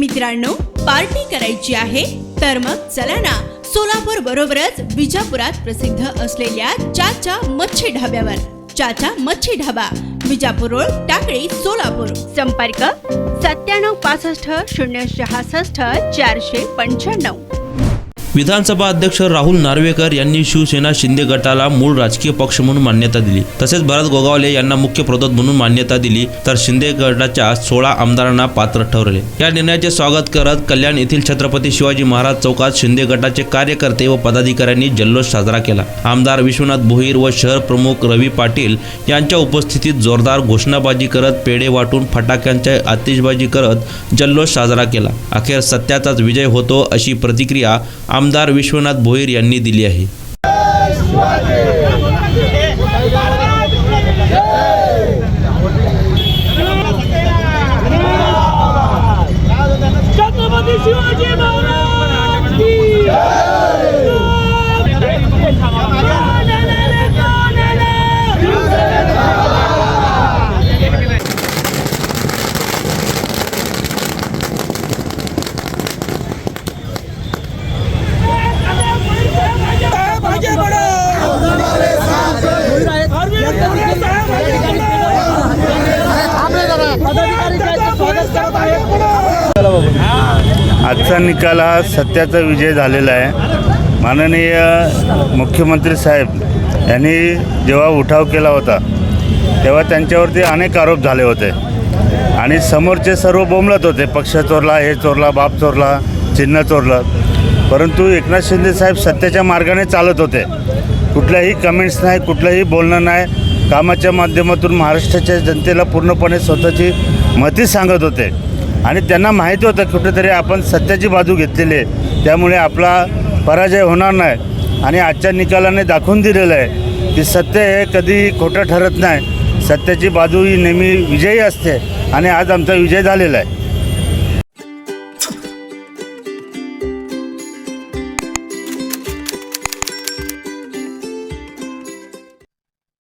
मित्रांनो पार्टी करायची आहे तर मग चला ना सोलापूर बरोबरच विजापुरात प्रसिद्ध असलेल्या चाचा मच्छी ढाब्यावर. चाचा मच्छी ढाबा विजापूर रोड टाकळी सोलापूर. संपर्क सत्त्याण्णव पासष्ट शून्य सहासष्ट चारशे पंच्याण्णव. विधानसभा अध्यक्ष राहुल नार्वेकर यांनी शिवसेना शिंदे गटाला मूळ राजकीय पक्ष म्हणून मान्यता दिली. तसेच भरत गोगावले यांना मुख्य प्रदोत म्हणून मान्यता दिली तर शिंदे गटाच्या सोळा आमदारांना पात्र ठरवले या निर्णयाचे स्वागत करत कल्याण येथील छत्रपती शिवाजी महाराज चौकात शिंदे गटाचे कार्यकर्ते व पदाधिकाऱ्यांनी जल्लोष साजरा केला. आमदार विश्वनाथ भोईर व शहर प्रमुख रवी पाटील यांच्या उपस्थितीत जोरदार घोषणाबाजी करत पेढे वाटून फटाक्यांच्या आतिषबाजी करत जल्लोष साजरा केला. अखेर सत्याचाच विजय होतो अशी प्रतिक्रिया आमदार विश्वनाथ भोईर यांनी दिली आहे. आजचा निकाल हा सत्याचा विजय झालेला आहे. माननीय मुख्यमंत्री साहेब यांनी जेव्हा उठाव केला होता तेव्हा त्यांच्यावरती अनेक आरोप झाले होते. आणि समोरचे सर्व बोंबलत होते पक्ष चोरला हे चोरला बाप चोरला चिन्ह चोरलं. परंतु एकनाथ शिंदे साहेब सत्याच्या मार्गाने चालत होते. कुठल्याही कमेंट्स नाही कुठलंही बोलणं नाही. कामाच्या माध्यमातून महाराष्ट्राच्या जनतेला पूर्णपणे स्वतःची मती सांगत होते. आणि त्यांना माहिती होतं कुठेतरी आपण सत्याची बाजू घेतलेली आहे. त्यामुळे आपला पराजय होणार नाही. आणि आजच्या निकालाने दाखवून दिलेलं आहे की सत्य हे कधी खोटं ठरत नाही. सत्याची बाजू ही नेहमी विजयी असते. आणि आज आमचा विजय झालेला आहे.